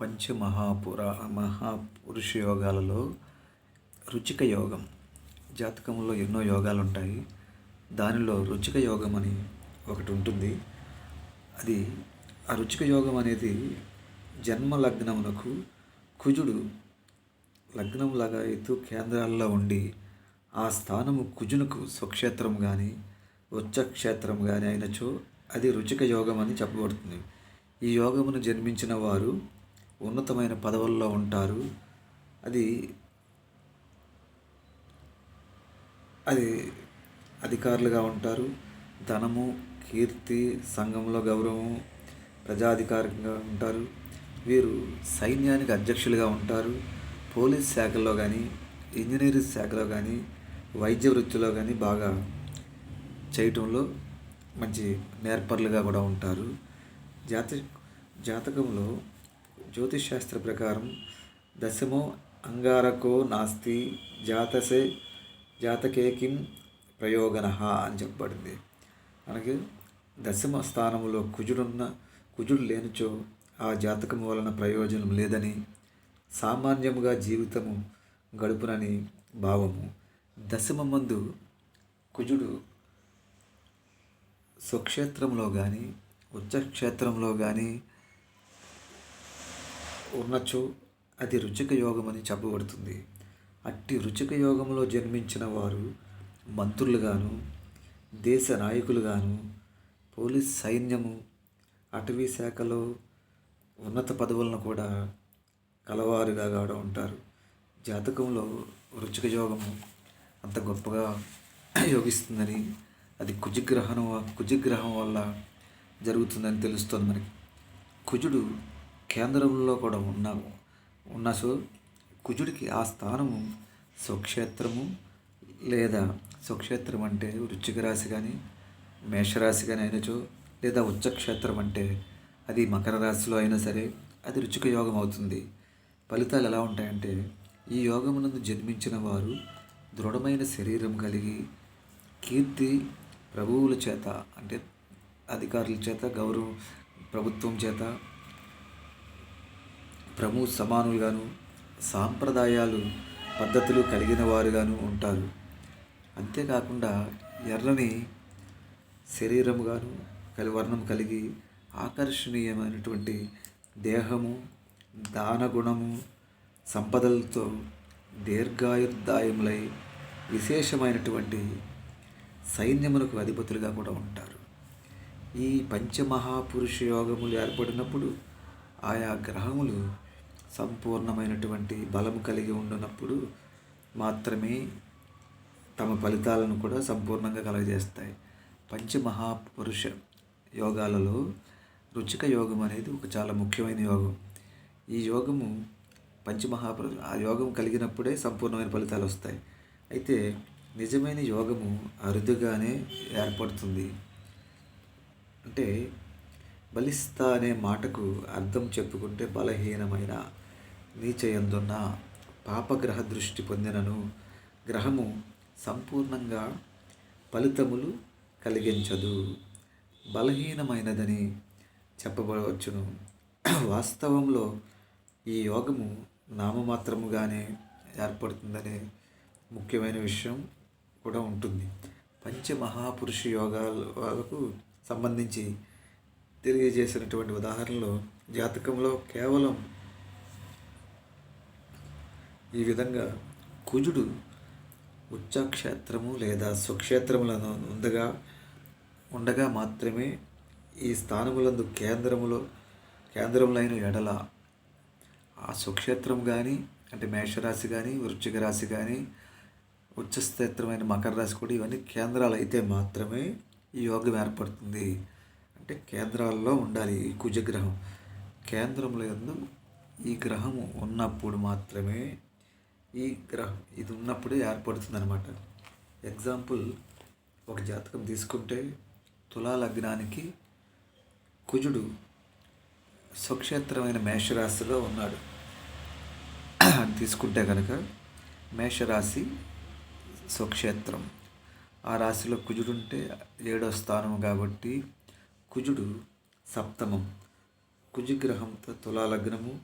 పంచమహాపుర మహాపురుష యోగాలలో రుచిక యోగం. జాతకంలో ఎన్నో యోగాలు ఉంటాయి దానిలో రుచిక యోగం అని ఒకటి ఉంటుంది అది ఆ రుచిక యోగం అనేది జన్మ లగ్నమునకు కుజుడు లగ్నం లాగా ఎత్తు కేంద్రాల్లో ఉండి ఆ స్థానము కుజునకు స్వక్షేత్రం కానీ ఉచ్చక్షేత్రం కానీ అయినచో అది రుచిక యోగం అని చెప్పబడుతుంది. ఈ యోగమును జన్మించిన వారు ఉన్నతమైన పదవుల్లో ఉంటారు. అది అది అధికారులుగా ఉంటారు. ధనము కీర్తి సంఘంలో గౌరవం ప్రజాధికారిగా ఉంటారు. వీరు సైన్యానికి అధ్యక్షులుగా ఉంటారు. పోలీస్ శాఖలో కానీ ఇంజనీరింగ్ శాఖలో కానీ వైద్య వృత్తిలో కానీ బాగా చేయటంలో మంచి నేర్పర్లుగా కూడా ఉంటారు. జాత జాతకంలో శాస్త్ర ప్రకారం దశమో అంగారకో నాస్తి జాతసే జాతకే కిం ప్రయోగన అని చెప్పబడింది. మనకి దశమ స్థానంలో కుజుడున్న కుజుడు లేనిచో ఆ జాతకం వలన ప్రయోజనం లేదని సామాన్యముగా జీవితము గడుపునని భావము. దశమ మందు కుజుడు స్వక్షేత్రంలో కానీ ఉచ్చక్షేత్రంలో కానీ ఉన్నచో అది రుచిక యోగమని చెప్పబడుతుంది. అట్టి రుచిక యోగంలో జన్మించిన వారు మంత్రులుగాను దేశ నాయకులుగాను పోలీస్ సైన్యము అటవీ శాఖలో ఉన్నత పదవులను కూడా కలవారుగా కూడా ఉంటారు. జాతకంలో రుచిక యోగము అంత గొప్పగా యోగిస్తుందని అది కుజగ్రహణం కుజగ్రహం వల్ల జరుగుతుందని తెలుస్తుంది మనకి. కుజుడు కేంద్రంలో కూడా ఉన్న ఉన్న సో కుజుడికి ఆ స్థానము స్వక్షేత్రము లేదా స్వక్షేత్రం అంటే వృచ్చిక రాశి కానీ మేషరాశి కానీ అయినచో లేదా ఉచ్చక్షేత్రం అంటే అది మకర రాశిలో అయినా సరే అది రుచిక యోగం అవుతుంది. ఫలితాలు ఎలా ఉంటాయంటే ఈ యోగమునందు జన్మించిన వారు దృఢమైన శరీరం కలిగి కీర్తి ప్రభువుల చేత అంటే అధికారుల చేత గౌరవం ప్రభుత్వం చేత ప్రభు సమానులుగాను సాంప్రదాయాలు పద్ధతులు కలిగిన వారుగాను ఉంటారు. అంతేకాకుండా ఎర్రని శరీరముగాను కలి వర్ణం కలిగి ఆకర్షణీయమైనటువంటి దేహము దానగుణము సంపదలతో దీర్ఘాయుర్దాయములై విశేషమైనటువంటి సైన్యములకు అధిపతులుగా కూడా ఉంటారు. ఈ పంచమహాపురుష యోగములు ఏర్పడినప్పుడు ఆయా గ్రహములు సంపూర్ణమైనటువంటి బలము కలిగి ఉండినప్పుడు మాత్రమే తమ ఫలితాలను కూడా సంపూర్ణంగా కలగజేస్తాయి. పంచమహాపురుష యోగాలలో రుచిక యోగం అనేది ఒక చాలా ముఖ్యమైన యోగం. ఈ యోగము పంచమహాపురుష ఆ యోగం కలిగినప్పుడే సంపూర్ణమైన ఫలితాలు వస్తాయి. అయితే నిజమైన యోగము అరుదుగానే ఏర్పడుతుంది. అంటే బలిస్తా అనే మాటకు అర్థం చెప్పుకుంటే బలహీనమైన నీచయందున్న పాపగ్రహ దృష్టి పొందినను గ్రహము సంపూర్ణంగా ఫలితములు కలిగించదు. బలహీనమైనదని చెప్పబడవచ్చును వాస్తవంలో ఈ యోగము నామమాత్రముగానే ఏర్పడుతుందనే ముఖ్యమైన విషయం కూడా ఉంటుంది. పంచమహాపురుష యోగాలకు సంబంధించి తెలియజేసినటువంటి ఉదాహరణలో జాతకంలో కేవలం ఈ విధంగా కుజుడు ఉచ్చక్షేత్రము లేదా స్వక్షేత్రములను ఉండగా ఉండగా మాత్రమే ఈ స్థానములందు కేంద్రములో కేంద్రములైన ఎడల ఆ స్వక్షేత్రం కానీ అంటే మేషరాశి కానీ వృశ్చిక రాశి కానీ ఉచ్చస్థేత్రమైన మకర రాశి కూడా ఇవన్నీ కేంద్రాలు అయితే మాత్రమే ఈ యోగం ఏర్పడుతుంది. అంటే కేంద్రాల్లో ఉండాలి ఈ కుజగ్రహం. కేంద్రంలో ఎందు ఈ గ్రహము ఉన్నప్పుడు మాత్రమే ఈ గ్రహం ఇది ఉన్నప్పుడే ఏర్పడుతుంది అనమాట ఎగ్జాంపుల్ ఒక జాతకం తీసుకుంటే తులా లగ్నానికి కుజుడు స్వక్షేత్రమైన మేషరాశిలో ఉన్నాడు. తీసుకుంటే కనుక మేషరాశి స్వక్షేత్రం. ఆ రాశిలో కుజుడు ఉంటే ఏడో స్థానం కాబట్టి కుజుడు సప్తమం. కుజగ్రహంతో తులా లగ్నము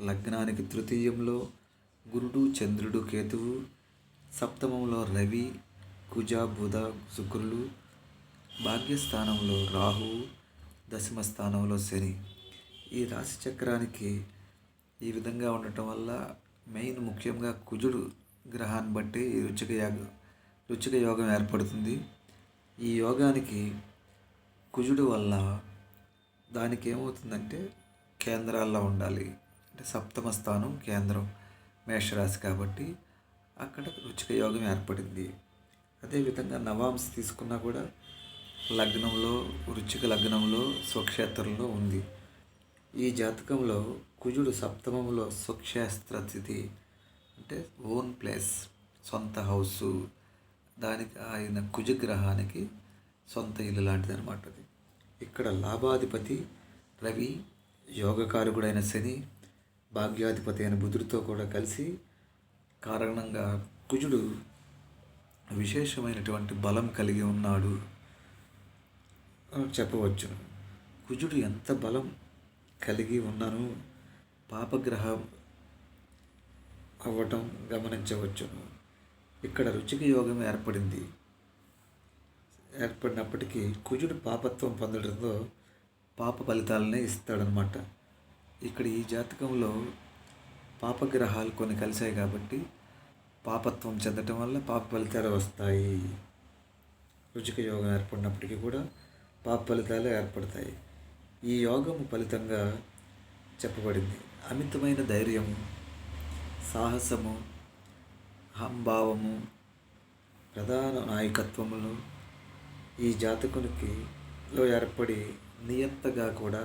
లగ్నానికి తృతీయంలో గురుడు చంద్రుడు కేతువు సప్తమంలో రవి కుజ బుధ శుక్రులు భాగ్యస్థానంలో రాహువు దశమ స్థానంలో శని. ఈ రాశి చక్రానికి ఈ విధంగా ఉండటం వల్ల మెయిన్ ముఖ్యంగా కుజుడు గ్రహాన్ని బట్టి ఈ రుచిక యాగ రుచిక యోగం ఏర్పడుతుంది. ఈ యోగానికి కుజుడు వల్ల దానికి ఏమవుతుందంటే కేంద్రాల్లో ఉండాలి. అంటే సప్తమ స్థానం కేంద్రం. మేషరాశి కాబట్టి అక్కడ రుచిక యోగం ఏర్పడింది. అదేవిధంగా నవాంశ తీసుకున్నా కూడా లగ్నంలో రుచిక లగ్నంలో స్వక్షేత్రంలో ఉంది. ఈ జాతకంలో కుజుడు సప్తమంలో స్వక్షేత్ర స్థితి అంటే ఓన్ ప్లేస్ సొంత హౌసు దానికి ఆయన కుజగ్రహానికి సొంత ఇల్లు లాంటిది అనమాట అది. ఇక్కడ లాభాధిపతి రవి యోగకారకుడైన శని భాగ్యాధిపతి అయిన బుధుడితో కూడా కలిసి కారణంగా కుజుడు విశేషమైనటువంటి బలం కలిగి ఉన్నాడు చెప్పవచ్చు. కుజుడు ఎంత బలం కలిగి ఉన్నానో పాపగ్రహం అవ్వటం గమనించవచ్చును ఇక్కడ రుచికి యోగం ఏర్పడింది. ఏర్పడినప్పటికీ కుజుడు పాపత్వం పొందడంతో పాప ఫలితాలనే ఇస్తాడనమాట ఇక్కడ ఈ జాతకంలో పాపగ్రహాలు కొన్ని కలిశాయి కాబట్టి పాపత్వం చెందటం వల్ల పాప ఫలితాలు వస్తాయి. రుచిక యోగం ఏర్పడినప్పటికీ కూడా పాప ఫలితాలు ఏర్పడతాయి. ఈ యోగము ఫలితంగా చెప్పబడింది. అమితమైన ధైర్యము సాహసము అహంభావము ప్రధాన నాయకత్వములు ఈ జాతకునికి లో ఏర్పడి నియంతగా కూడా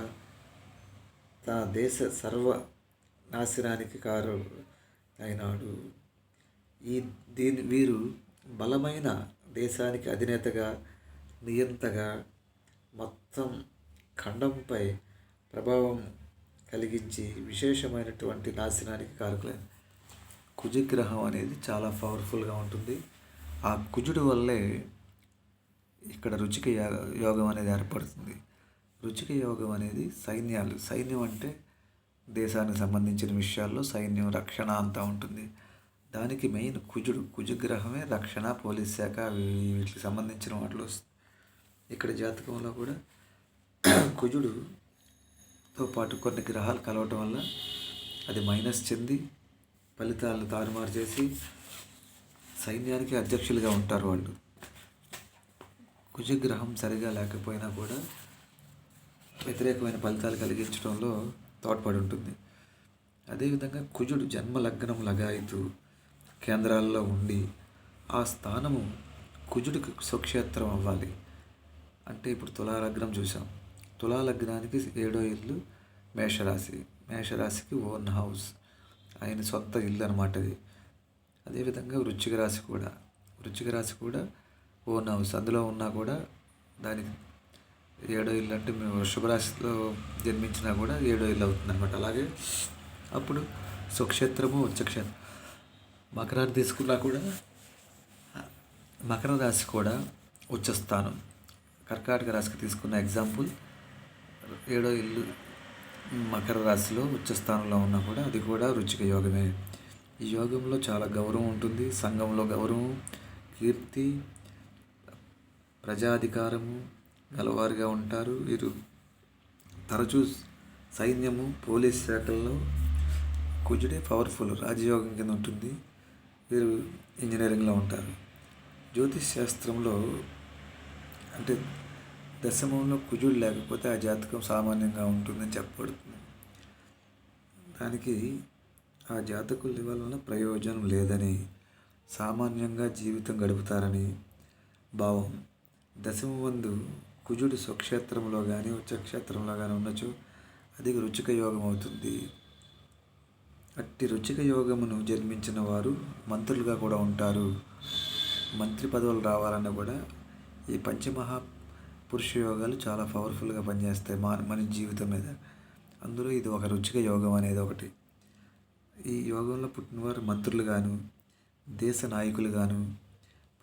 తన దేశ సర్వ నాశనానికి కారు అయినాడు ఈ దీని వీరు బలమైన దేశానికి అధినేతగా నియంతగా మొత్తం ఖండంపై ప్రభావం కలిగించి విశేషమైనటువంటి నాశనానికి కారకులైన కుజగ్రహం అనేది చాలా పవర్ఫుల్గా ఉంటుంది. ఆ కుజుడు వల్లే ఇక్కడ రుచిక యోగం అనేది ఏర్పడుతుంది. రుచిక యోగం అనేది సైన్యాలు. సైన్యం అంటే దేశానికి సంబంధించిన విషయాల్లో సైన్యం రక్షణ అంతా ఉంటుంది. దానికి మెయిన్ కుజుడు కుజుగ్రహమే రక్షణ పోలీస్ శాఖ వీటికి సంబంధించిన వాటిలో ఇక్కడ జాతకంలో కూడా కుజుడుతో పాటు కొన్ని గ్రహాలు కలవటం వల్ల అది మైనస్ చెంది ఫలితాలను తారుమారు చేసి సైన్యానికి అధ్యక్షులుగా ఉంటారు వాళ్ళు. కుజగ్రహం సరిగా లేకపోయినా కూడా వ్యతిరేకమైన ఫలితాలు కలిగించడంలో తోడ్పడి ఉంటుంది. అదేవిధంగా కుజుడు జన్మ లగ్నం లగాయితూ కేంద్రాల్లో ఉండి ఆ స్థానము కుజుడికి స్వక్షేత్రం అవ్వాలి. అంటే ఇప్పుడు తులాలగ్నం చూసాం తులాలగ్నానికి ఏడో ఇల్లు మేషరాశి. మేషరాశికి ఓన్ హౌస్. ఆయన సొంత ఇల్లు అనమాట అది. అదేవిధంగా వృచ్చిక రాశి కూడా. వృచ్చిక రాశి కూడా ఓన్ హౌస్. అందులో ఉన్నా కూడా దానికి ఏడో ఇల్లు అంటే మేము శుభరాశిలో జన్మించినా కూడా ఏడో ఇల్లు అవుతుంది అనమాట అలాగే అప్పుడు సుక్షేత్రము ఉచ్చక్షేత్రం. మకరాన్ని తీసుకున్నా కూడా మకర రాశి కూడా ఉచ్చస్థానం కర్కాటక రాశికి తీసుకున్న ఎగ్జాంపుల్ ఏడో ఇల్లు మకర రాశిలో ఉచ్చస్థానంలో ఉన్నా కూడా అది కూడా రుచిక యోగమే. ఈ యోగంలో చాలా గౌరవం ఉంటుంది. సంఘంలో గౌరవం కీర్తి ప్రజాధికారము గలవారుగా ఉంటారు. వీరు తరచూ సైన్యము పోలీస్ శాఖల్లో కుజుడే పవర్ఫుల్ రాజయోగం కింద ఉంటుంది. వీరు ఇంజనీరింగ్లో ఉంటారు. జ్యోతిష్ శాస్త్రంలో అంటే దశమంలో కుజుడు లేకపోతే ఆ జాతకం సామాన్యంగా ఉంటుందని చెప్పబడుతుంది. దానికి ఆ జాతకులు వలన ప్రయోజనం లేదని సామాన్యంగా జీవితం గడుపుతారని భావం. దశమందు కుజుడు స్వక్షేత్రంలో కానీ ఉచ్చక్షేత్రంలో కానీ ఉండొచ్చు. అది రుచిక యోగం అవుతుంది. అట్టి రుచిక యోగమును జన్మించిన వారు మంత్రులుగా కూడా ఉంటారు. మంత్రి పదవులు రావాలన్నా కూడా ఈ పంచమహా పురుష యోగాలు చాలా పవర్ఫుల్గా పనిచేస్తాయి మా మన జీవితం మీద. అందులో ఇది ఒక రుచిక యోగం అనేది ఒకటి. ఈ యోగంలో పుట్టినవారు మంత్రులు గాను దేశ నాయకులు గాను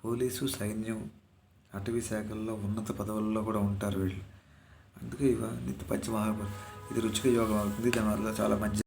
పోలీసు సైన్యం అటవీ శాఖల్లో ఉన్నత పదవుల్లో కూడా ఉంటారు వీళ్ళు. అందుకే ఇవ నిత్య పంచమహా ఇది రుచిక యోగం అవుతుంది. దానివల్ల చాలా మంచి